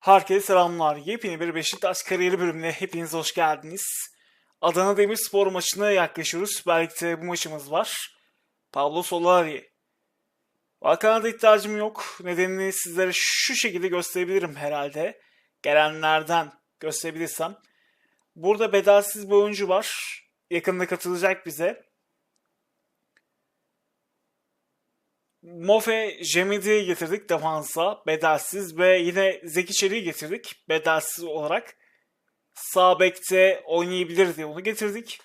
Herkese selamlar. Yepyeni bir Beşiktaş kariyeri bölümüne hepiniz hoş geldiniz. Adana Demirspor maçına yaklaşıyoruz. Belki de bu maçımız var. Pablo Solari. Hakan'a da ihtiyacım yok. Nedenini sizlere şu şekilde gösterebilirim herhalde. Gelenlerden gösterebilirsem. Burada bedelsiz bir oyuncu var. Yakında katılacak bize. Mofe Jemidi'yi getirdik defansa bedelsiz ve yine Zeki Çelik'i getirdik bedelsiz olarak. Sağ bekte oynayabilir diye onu getirdik.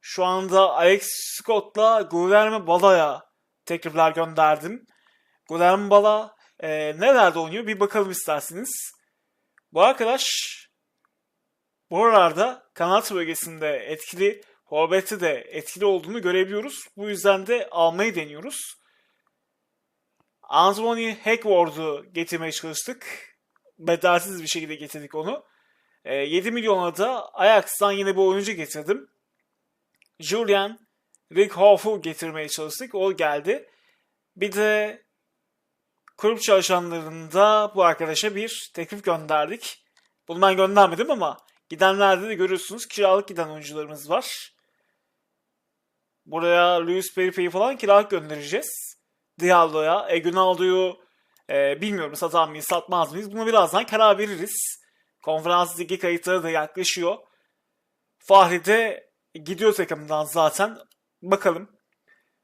Şu anda Alex Scott'la Guilherme Bala'ya teklifler gönderdim. Guilherme Bala e, nelerde oynuyor bir bakalım isterseniz. Bu arkadaş buralarda kanat bölgesinde etkili, forveti de etkili olduğunu görebiliyoruz. Bu yüzden de almayı deniyoruz. Anthony Hackworth'u getirmeye çalıştık. Bedelsiz bir şekilde getirdik onu. E, 7 milyona da Ajax'tan yine bir oyuncu getirdim. Julian Rickhoff'u getirmeye çalıştık. O geldi. Bir de kulüp çalışanlarında bu arkadaşa bir teklif gönderdik. Bunu ben göndermedim ama gidenlerde de görüyorsunuz kiralık giden oyuncularımız var. Buraya Luis Peripe'yi falan kiralık göndereceğiz. Diallo'ya. E, Günaldo'yu e, bilmiyorum satar mıyız satmaz mıyız? Bunu birazdan karar veririz. Konferans ligi kayıtları da yaklaşıyor. Fahri de gidiyor takımdan zaten. Bakalım.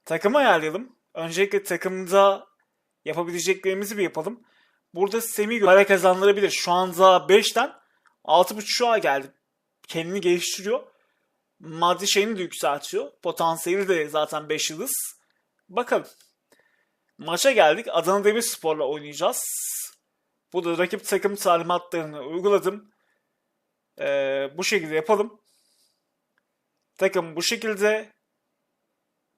Takımı ayarlayalım. Öncelikle takımda yapabileceklerimizi bir yapalım. Burada Semih para kazandırabilir. Şu anda 5'ten 6.5'a geldi. Kendini geliştiriyor. Maddi şeyini de yükseltiyor. Potansiyeli de zaten 5 yıldız. Bakalım. Maça geldik. Adana Demirspor'la oynayacağız. Bu da rakip takım talimatlarını uyguladım. Ee, bu şekilde yapalım. Takım bu şekilde.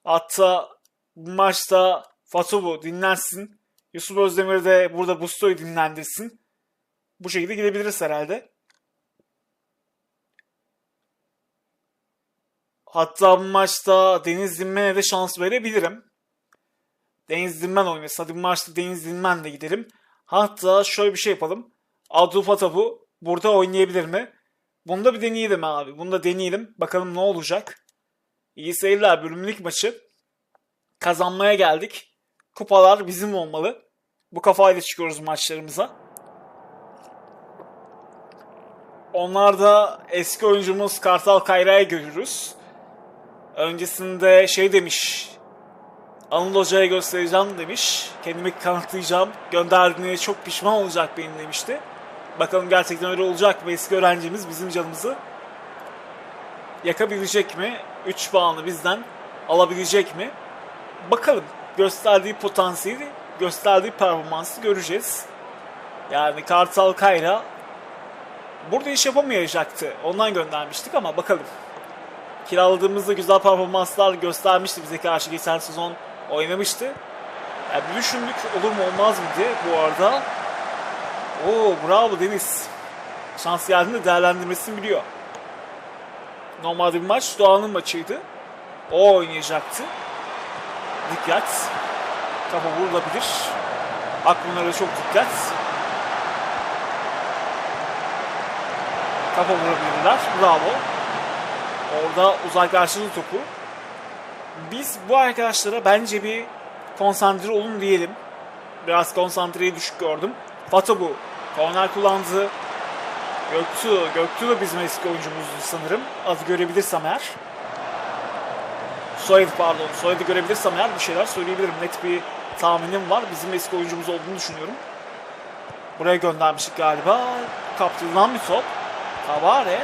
Hatta bu maçta Fatovu dinlensin. Yusuf Özdemir de burada Busto'yu dinlendirsin. Bu şekilde gidebiliriz herhalde. Hatta bu maçta Deniz Dinmen'e de şans verebilirim. Deniz Dinmen oynasın. Hadi bu maçta Deniz Dinmen'le gidelim. Hatta şöyle bir şey yapalım. Adu Fatabu burada oynayabilir mi? Bunu da bir deneyelim abi. Bunu da deneyelim. Bakalım ne olacak. İyi seyirler. Bölümlük maçı. Kazanmaya geldik. Kupalar bizim olmalı. Bu kafayla çıkıyoruz maçlarımıza. Onlarda eski oyuncumuz Kartal Kayra'ya görürüz. Öncesinde şey demiş. Anıl Hoca'ya göstereceğim demiş. Kendimi kanıtlayacağım. Gönderdiğine çok pişman olacak benim demişti. Bakalım gerçekten öyle olacak mı? Eski öğrencimiz bizim canımızı yakabilecek mi? 3 puanı bizden alabilecek mi? Bakalım. Gösterdiği potansiyeli, gösterdiği performansı göreceğiz. Yani Kartal Kayra burada iş yapamayacaktı. Ondan göndermiştik ama bakalım. Kiraladığımızda güzel performanslar göstermişti bize karşı geçen sezon oynamıştı. Yani bir düşündük olur mu olmaz mı diye bu arada. Oo bravo Deniz. Şans geldiğinde değerlendirmesini biliyor. Normalde bir maç Doğan'ın maçıydı. O oynayacaktı. Dikkat. Kafa vurulabilir. Aklına çok dikkat. Kafa vurabilirler. Bravo. Orada uzaklaştırdı topu. Biz bu arkadaşlara bence bir konsantre olun diyelim. Biraz konsantreyi düşük gördüm. Fatabu korner kullandı. Göktuğ, Göktuğ da bizim eski oyuncumuzdu sanırım. Az görebilirsem eğer. Soyadı pardon. Soyadı görebilirsem eğer bir şeyler söyleyebilirim. Net bir tahminim var. Bizim eski oyuncumuz olduğunu düşünüyorum. Buraya göndermiştik galiba. Kaptırılan bir top. Tavare.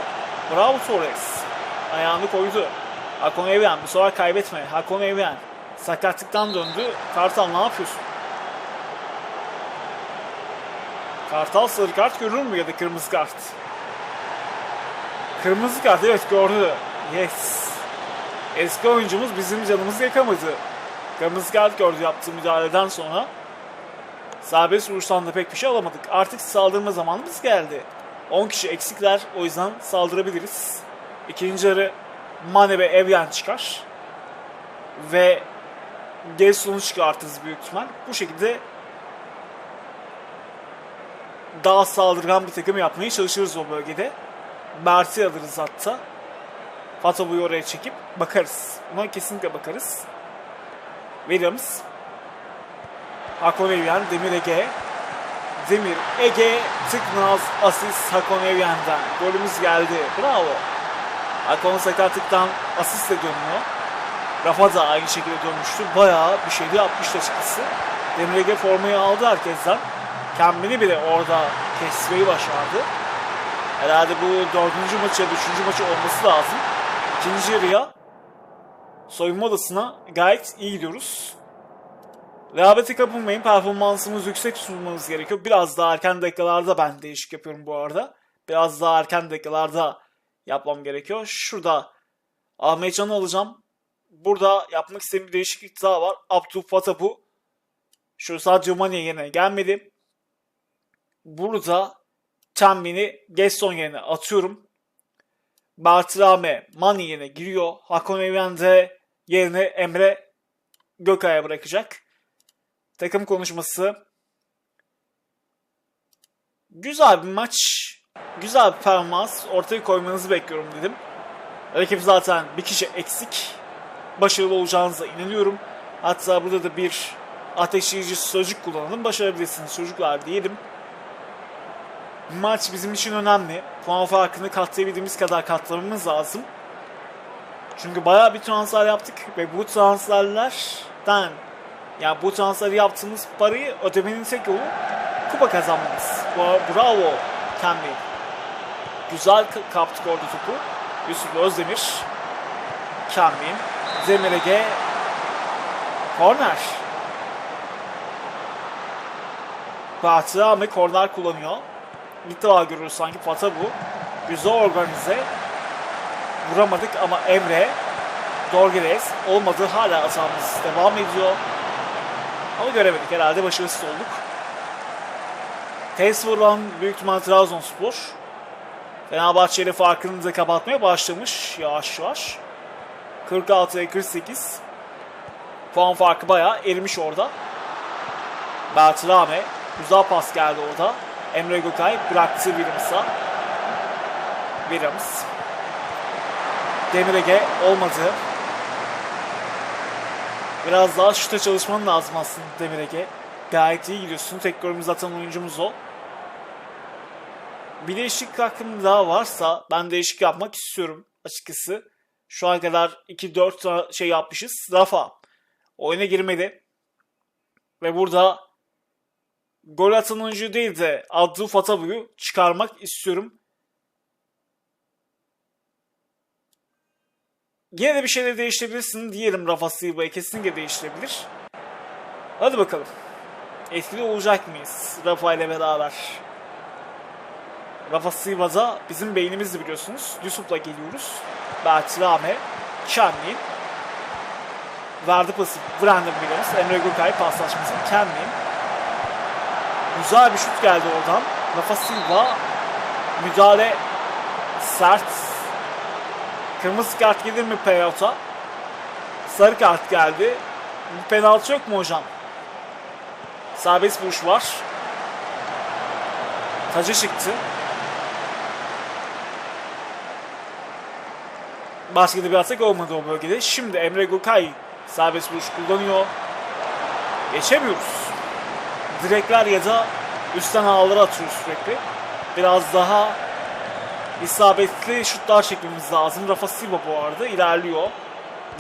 Bravo Torres. Ayağını koydu. Hakon Evren bu sefer kaybetme. Hakon Evren sakatlıktan döndü. Kartal ne yapıyorsun? Kartal sarı kart görür mü ya da kırmızı kart? Kırmızı kart evet gördü. Yes. Eski oyuncumuz bizim canımızı yakamadı. Kırmızı kart gördü yaptığı müdahaleden sonra. Serbest vuruştan da pek bir şey alamadık. Artık saldırma zamanımız geldi. 10 kişi eksikler o yüzden saldırabiliriz. İkinci yarı Mane ve Evyen çıkar. Ve Gelson'u çıkartırız büyük ihtimal. Bu şekilde daha saldırgan bir takım yapmaya çalışırız o bölgede. Mert'i alırız hatta. Fatobu'yu oraya çekip bakarız. Buna kesinlikle bakarız. Williams. Hakon Evyen, Demir Ege. Demir Ege, Tıknaz, asist Hakon Evyen'den. Golümüz geldi. Bravo. Hakon sakatlıktan asistle dönüyor. Rafa da aynı şekilde dönmüştü. Bayağı bir şey de yapmıştı açıkçası. Demir formayı aldı herkesten. Kendini bile orada kesmeyi başardı. Herhalde bu dördüncü maçı ya da üçüncü maçı olması lazım. İkinci yarıya soyunma odasına gayet iyi gidiyoruz. Rehavete kapılmayın. Performansımız yüksek tutmamız gerekiyor. Biraz daha erken dakikalarda ben değişik yapıyorum bu arada. Biraz daha erken dakikalarda yapmam gerekiyor. Şurada Ahmet Can'ı alacağım. Burada yapmak istediğim bir değişiklik daha var. Abdul Fatabu. Şu sadece Mane yerine gelmedi. Burada Tembin'i Gesson yerine atıyorum. Bartrame Mani yerine giriyor. Hakon Evren de yerine Emre Gökay'a bırakacak. Takım konuşması. Güzel bir maç. Güzel bir performans. Ortaya koymanızı bekliyorum dedim. Rakip zaten bir kişi eksik. Başarılı olacağınıza inanıyorum. Hatta burada da bir ateşleyici sözcük kullanalım. Başarabilirsiniz çocuklar diyelim. Maç bizim için önemli. Puan farkını katlayabildiğimiz kadar katlamamız lazım. Çünkü bayağı bir transfer yaptık ve bu transferlerden yani bu transferi yaptığımız parayı ödemenin tek yolu kupa kazanmamız. Bravo Ken Güzel kaptık orada topu. Yusuf Özdemir. Ken Bey. Demir Ege. Korner. Fatih Ahmet korner kullanıyor. İlk defa görüyoruz sanki Fata bu. Güzel organize. Vuramadık ama Emre. Dorgeles olmadı. Hala hatamız devam ediyor. Ama göremedik. Herhalde başarısız olduk. Test vurulan büyük ihtimal Trabzonspor. Fenerbahçe ile farkını da kapatmaya başlamış yavaş yavaş. 46'ya 48. Puan farkı bayağı erimiş orada. Bertrame. Güzel pas geldi orada. Emre Gökay bıraktı Williams'a. Williams. Demir Ege olmadı. Biraz daha şuta çalışman lazım aslında Demir Ege. Gayet iyi gidiyorsun. Tek golümüzü atan oyuncumuz o. Bir değişiklik hakkım daha varsa ben değişik yapmak istiyorum açıkçası. Şu an kadar 2-4 şey yapmışız. Rafa oyuna girmedi. Ve burada gol atan oyuncu değil de Adru Fatabu'yu çıkarmak istiyorum. Yine de bir şeyler değiştirebilirsin diyelim Rafa Silva'yı kesinlikle değiştirebilir. Hadi bakalım. Etkili olacak mıyız Rafa ile beraber? Rafa Silva'da bizim beynimizdi biliyorsunuz. Yusuf'la geliyoruz. Bertrame, Kenlin. Verdi pası Brandon Williams. Emre Gürkay paslaşması. Kenlin. Güzel bir şut geldi oradan. Rafa Silva müdahale sert. Kırmızı kart gelir mi Peyot'a? Sarı kart geldi. Bir penaltı yok mu hocam? Serbest vuruş var. Tacı çıktı. Başka bir atak olmadı o bölgede. Şimdi Emre Gokay serbest vuruş kullanıyor. Geçemiyoruz. Direkler ya da üstten ağları atıyoruz sürekli. Biraz daha isabetli şutlar çekmemiz lazım. Rafa Silva bu arada ilerliyor.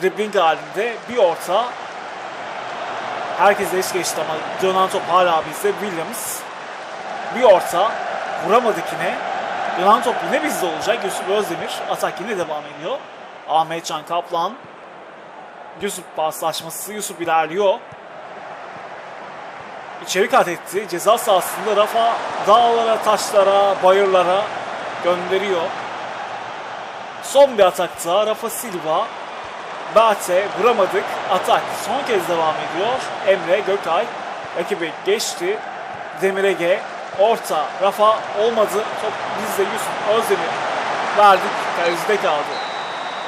Dribbling halinde bir orta. Herkes eş geçti ama dönen top hala bizde. Williams. Bir orta. Vuramadık yine. Dönen top yine bizde olacak. Yusuf Özdemir. Atak yine devam ediyor. Ahmet Can Kaplan. Yusuf paslaşması. Yusuf ilerliyor. İçeri kat etti. Ceza sahasında Rafa dağlara, taşlara, bayırlara gönderiyor. Son bir atakta Rafa Silva. Bate vuramadık. Atak son kez devam ediyor. Emre Gökay rakibi geçti. Demir Ege orta. Rafa olmadı. Top bizde Yusuf Özdemir. Verdik. Kalecide kaldı.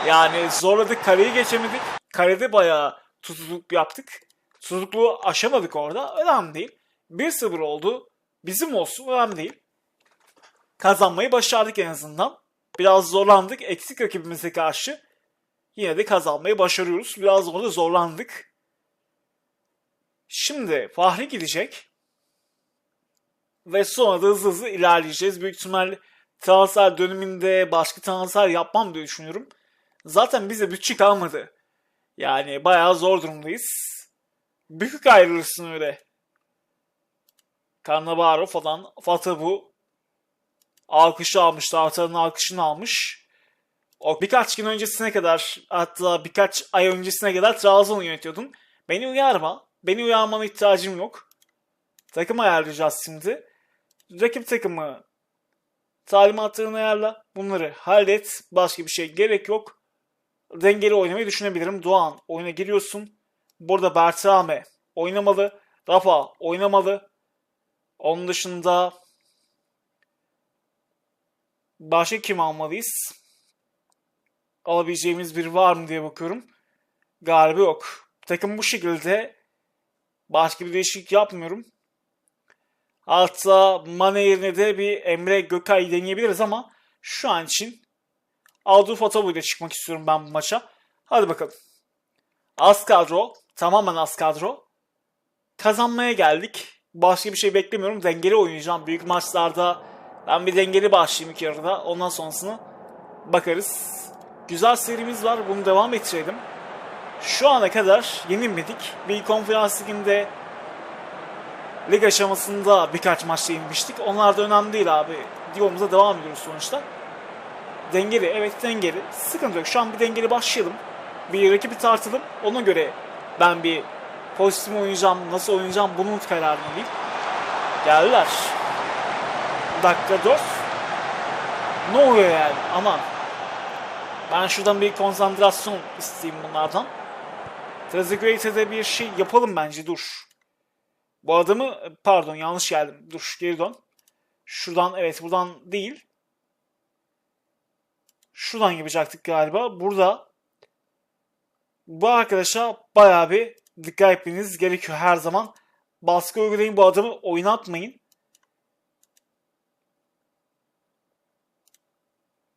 Yani zorladık. Kaleyi geçemedik. Kalede bayağı tutukluk yaptık. Tutukluğu aşamadık orada. Önemli değil. 1-0 oldu. Bizim olsun önemli değil. Kazanmayı başardık en azından. Biraz zorlandık eksik rakibimize karşı. Yine de kazanmayı başarıyoruz. Biraz orada zorlandık. Şimdi Fahri gidecek. Ve sonra da hızlı hızlı ilerleyeceğiz. Büyük ihtimal transfer döneminde başka transfer yapmam diye düşünüyorum. Zaten bize bütçe kalmadı. Yani bayağı zor durumdayız. Büyük ayrılırsın öyle. Cannavaro falan Fatabu alkışı almış. Taraftarın alkışını almış. O birkaç gün öncesine kadar hatta birkaç ay öncesine kadar Trabzon'u yönetiyordun. Beni uyarma. Beni uyarmana ihtiyacım yok. Takım ayarlayacağız şimdi. Rakip takımı talimatlarını ayarla. Bunları hallet. Başka bir şey gerek yok. Dengeli oynamayı düşünebilirim. Doğan oyuna giriyorsun. Burada Bertrame oynamalı. Rafa oynamalı. Onun dışında başka kim almalıyız? Alabileceğimiz biri var mı diye bakıyorum. Galiba yok. Takım bu şekilde. Başka bir değişiklik yapmıyorum. Hatta Mane yerine de bir Emre Gökay deneyebiliriz ama şu an için Aldo Fatabu ile çıkmak istiyorum ben bu maça. Hadi bakalım. Az kadro. Tamamen az kadro. Kazanmaya geldik. Başka bir şey beklemiyorum. Dengeli oynayacağım. Büyük maçlarda ben bir dengeli başlayayım ilk yarıda. Ondan sonrasını bakarız. Güzel serimiz var. Bunu devam ettirelim. Şu ana kadar yenilmedik. Bir konferans liginde lig aşamasında birkaç maçta yenilmiştik. Onlar da önemli değil abi. Yolumuza devam ediyoruz sonuçta. Dengeli, evet dengeli. Sıkıntı yok. Şu an bir dengeli başlayalım. Bir rakibi tartalım. Ona göre ben bir pozitif oynayacağım, nasıl oynayacağım bunun kararını alayım. Geldiler. Dakika 4. Ne oluyor yani? Aman. Ben şuradan bir konsantrasyon isteyeyim bunlardan. Trezeguet'e bir şey yapalım bence dur. Bu adamı pardon yanlış geldim. Dur geri dön. Şuradan evet buradan değil. Şuradan yapacaktık galiba. Burada bu arkadaşa bayağı bir dikkat etmeniz gerekiyor her zaman. Baskı uygulayın bu adamı oynatmayın.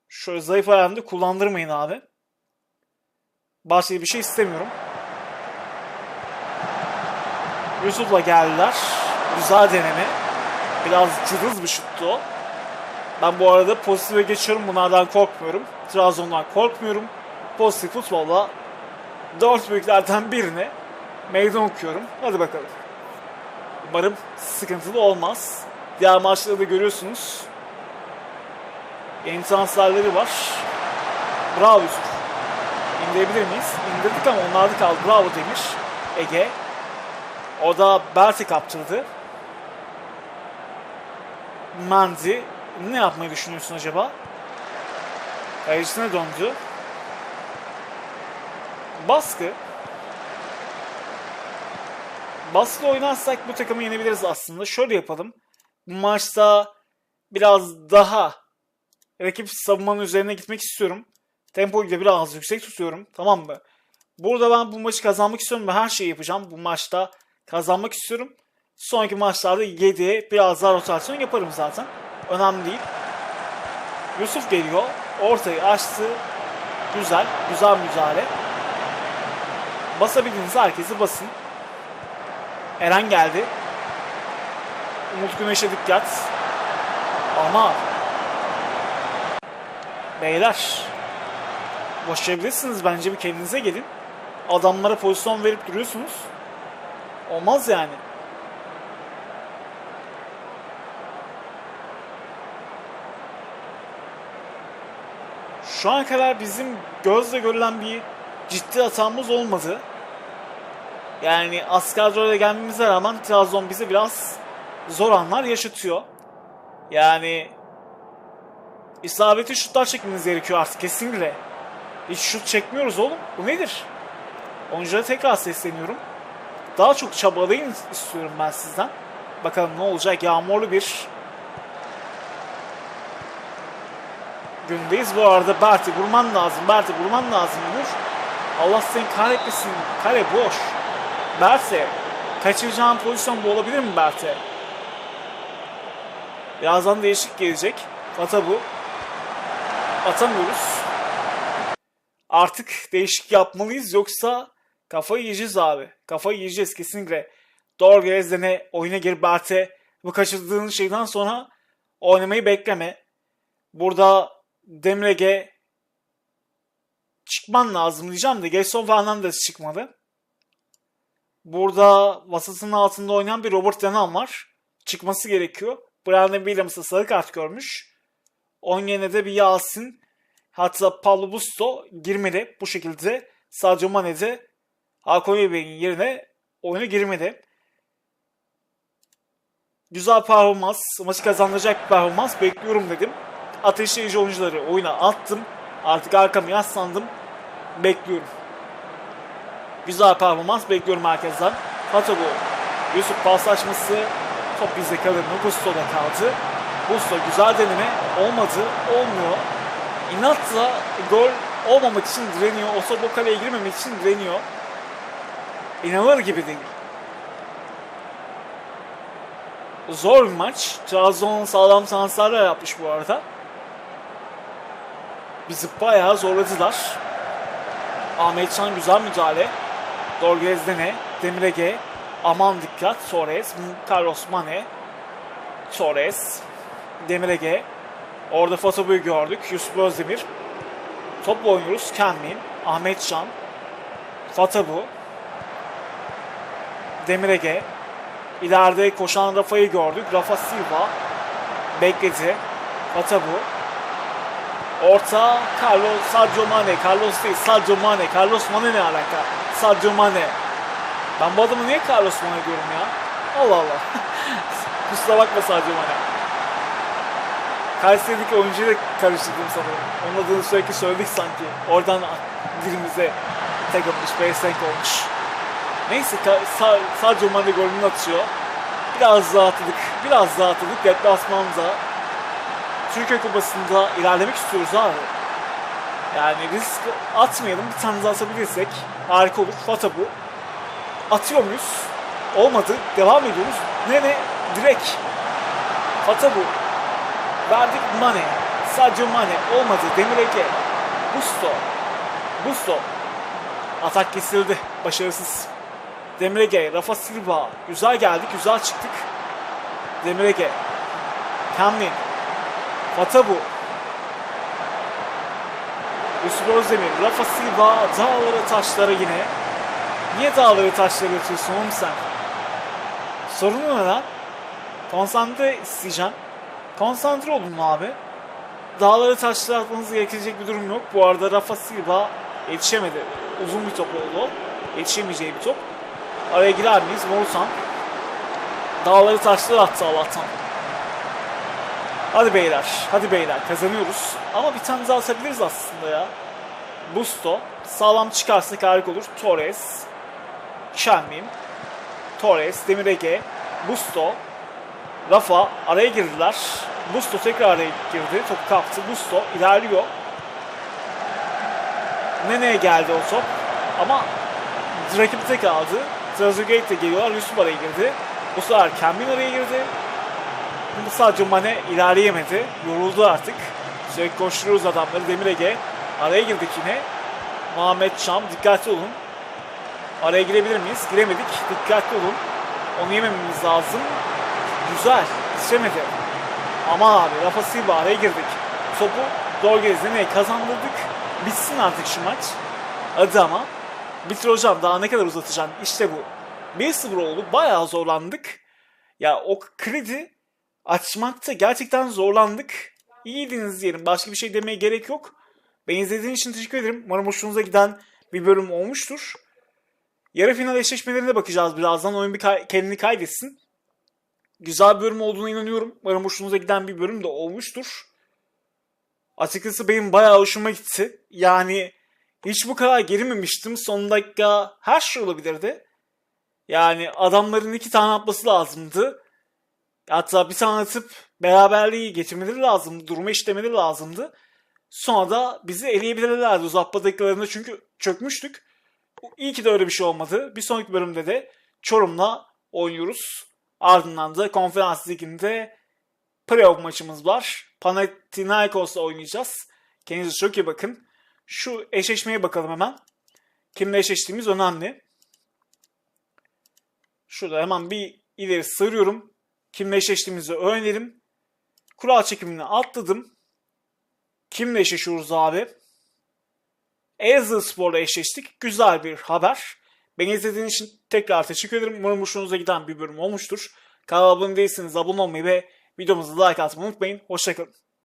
Şöyle zayıf ayağını kullandırmayın abi. Başka bir şey istemiyorum. Yusuf'la geldiler. Güzel deneme. Biraz cılız bir şuttu o. Ben bu arada pozitife geçiyorum. Bunlardan korkmuyorum. Trabzon'dan korkmuyorum. Pozitif futbolla dört büyüklerden birine meydan okuyorum. Hadi bakalım. Umarım sıkıntılı olmaz. Diğer maçları da görüyorsunuz. Yeni transferleri var. Bravo Yusuf. İndirebilir miyiz? İndirdik ama onlarda kaldı. Bravo Demir. Ege. O da Berti kaptırdı. Manzi. Ne yapmayı düşünüyorsun acaba? Kayıcısına döndü. Baskı. Baskı oynarsak bu takımı yenebiliriz aslında. Şöyle yapalım. Bu maçta biraz daha rakip savunmanın üzerine gitmek istiyorum. Tempoyu da biraz yüksek tutuyorum. Tamam mı? Burada ben bu maçı kazanmak istiyorum ve her şeyi yapacağım. Bu maçta kazanmak istiyorum. Sonraki maçlarda 7'ye biraz daha rotasyon yaparım zaten. Önemli değil. Yusuf geliyor. Ortayı açtı. Güzel. Güzel mücadele. Basabildiğiniz herkesi basın. Eren geldi. Umut Güneş'e dikkat. Ama Beyler boşayabilirsiniz bence bir kendinize gelin. Adamlara pozisyon verip duruyorsunuz. Olmaz yani. Şu ana kadar bizim gözle görülen bir ciddi hatamız olmadı. Yani az kadroyla gelmemize rağmen Trabzon bize biraz zor anlar yaşatıyor. Yani isabetli şutlar çekmeniz gerekiyor artık kesinlikle. Hiç şut çekmiyoruz oğlum. Bu nedir? Oyunculara tekrar sesleniyorum. Daha çok çabalayın istiyorum ben sizden. Bakalım ne olacak. Yağmurlu bir gündeyiz. Bu arada Berti vurman lazım. Berti vurman lazım. Vur. Allah seni kahretmesin. Kale boş. Berti. Kaçıracağın pozisyon bu olabilir mi Berti? Birazdan değişik gelecek. Ata bu. Atamıyoruz. Artık değişik yapmalıyız yoksa kafayı yiyeceğiz abi. Kafayı yiyeceğiz kesinlikle. Dorgez'de oyuna gir Bert'e bu kaçırdığın şeyden sonra oynamayı bekleme. Burada Demrege çıkman lazım diyeceğim de Gerson Fernandez çıkmadı. Burada vasatın altında oynayan bir Robert Denan var. Çıkması gerekiyor. Brandon Williams'a sarı kart görmüş. Onun yerine de bir Yasin hatta Paulo Busto girmedi. Bu şekilde Sadio Mane de Hakan Bey'in yerine oyuna girmedi. Güzel performans, maçı kazanacak bir performans bekliyorum dedim. Ateşleyici oyuncuları oyuna attım. Artık arkamı yaslandım. Bekliyorum. Güzel performans bekliyorum herkesten. Bu. Yusuf paslaşması top bizde kalır mı? Busto'da kaldı. Busto güzel deneme olmadı. Olmuyor. İnatla gol olmamak için direniyor. Osa kaleye girmemek için direniyor. İnanılır gibi değil. Zor bir maç. Trabzon sağlam transferler yapmış bu arada. Bizi bayağı zorladılar. Ahmet Can güzel müdahale. Dorgezdene, Demirege, aman dikkat, Torres, Carlos Mane, Torres, Demirege. Orada Fatobu'yu gördük. Yusuf Özdemir. Topla oynuyoruz. Kenmin, Ahmet Can, Fatabu, Demirege. İleride koşan Rafa'yı gördük. Rafa Silva bekledi. Fatabu. Orta Carlos Sadio Mane. Carlos değil Sadio Mane. Carlos Mane ne alaka? Sadio Mane. Ben bu adamı niye Carlos Mane diyorum ya? Allah Allah. Kusura bakma Sadio Mane. Kayseri'deki oyuncuyla karıştırdım sanırım. Onun adını sürekli söyledik sanki. Oradan dilimize takılmış, Beysenk olmuş. Neyse Sadio Mane golünü atıyor. Biraz rahatladık. Biraz rahatladık. Deplasmanda Türkiye Kupası'nda ilerlemek istiyoruz abi. Yani risk atmayalım. Bir tane daha atabilirsek harika olur. Fata bu. Atıyor muyuz? Olmadı. Devam ediyoruz. Nene direkt. Fata bu. Verdik Mane. Sadio Mane. Olmadı. Demir Ege. Busto. Busto. Atak kesildi. Başarısız. Demirege, Rafa Silva. Güzel geldik, güzel çıktık. Demirege. Kamlin. Fatabu. Yusuf Özdemir, Rafa Silva dağları taşlara yine. Niye dağları taşlara atıyorsun oğlum sen? Sorun ne lan? Konsantre isteyeceğim. Konsantre olun abi. Dağları taşlara atmanız gerekecek bir durum yok. Bu arada Rafa Silva yetişemedi. Uzun bir top oldu. Yetişemeyeceği bir top. Araya girer miyiz? Morutan. Dağları taşları attı Allah'tan. Hadi beyler. Hadi beyler. Kazanıyoruz. Ama bir tane daha atabiliriz aslında ya. Busto. Sağlam çıkarsak harika olur. Torres. Şenmim. Torres. Demir Ege. Busto. Rafa. Araya girdiler. Busto tekrar araya girdi. Topu kaptı. Busto ilerliyor. Neneye geldi o top. Ama rakibi tek aldı. Trezeguet de geliyorlar. Yusuf araya girdi. Bu sefer Kembin araya girdi. Şimdi sadece Mane ilerleyemedi. Yoruldu artık. Sürekli koşturuyoruz adamları. Demir Ege. Araya girdik yine. Muhammed Şam dikkatli olun. Araya girebilir miyiz? Giremedik. Dikkatli olun. Onu yemememiz lazım. Güzel. Yetişemedi. Ama abi Rafa Silva araya girdik. Topu Dorgez'e kazandırdık. Bitsin artık şu maç. Hadi ama. Bitir hocam daha ne kadar uzatacağım. İşte bu. 1-0 oldu. Bayağı zorlandık. Ya o kredi açmakta gerçekten zorlandık. İyiydiniz diyelim. Başka bir şey demeye gerek yok. Beni izlediğiniz için teşekkür ederim. Umarım hoşunuza giden bir bölüm olmuştur. Yarı final eşleşmelerine bakacağız birazdan. Oyun bir kay- kendini kaydetsin. Güzel bir bölüm olduğuna inanıyorum. Umarım hoşunuza giden bir bölüm de olmuştur. Açıkçası benim bayağı hoşuma gitti. Yani hiç bu kadar gerilmemiştim. Son dakika her şey olabilirdi. Yani adamların iki tane atması lazımdı. Hatta bir tane atıp beraberliği getirmeleri lazımdı. Durumu işlemeleri lazımdı. Sonra da bizi eleyebilirlerdi uzatma dakikalarında çünkü çökmüştük. İyi ki de öyle bir şey olmadı. Bir sonraki bölümde de Çorum'la oynuyoruz. Ardından da konferans liginde playoff maçımız var. Panathinaikos'la oynayacağız. Kendinize çok iyi bakın. Şu eşleşmeye bakalım hemen. Kimle eşleştiğimiz önemli. Şurada hemen bir ileri sarıyorum. Kimle eşleştiğimizi öğrenelim. Kural çekimini atladım. Kimle eşleşiyoruz abi? Elazığ Spor'la eşleştik. Güzel bir haber. Beni izlediğiniz için tekrar teşekkür ederim. Umarım hoşunuza giden bir bölüm olmuştur. Kanala abone değilseniz abone olmayı ve videomuzu like atmayı unutmayın. Hoşçakalın.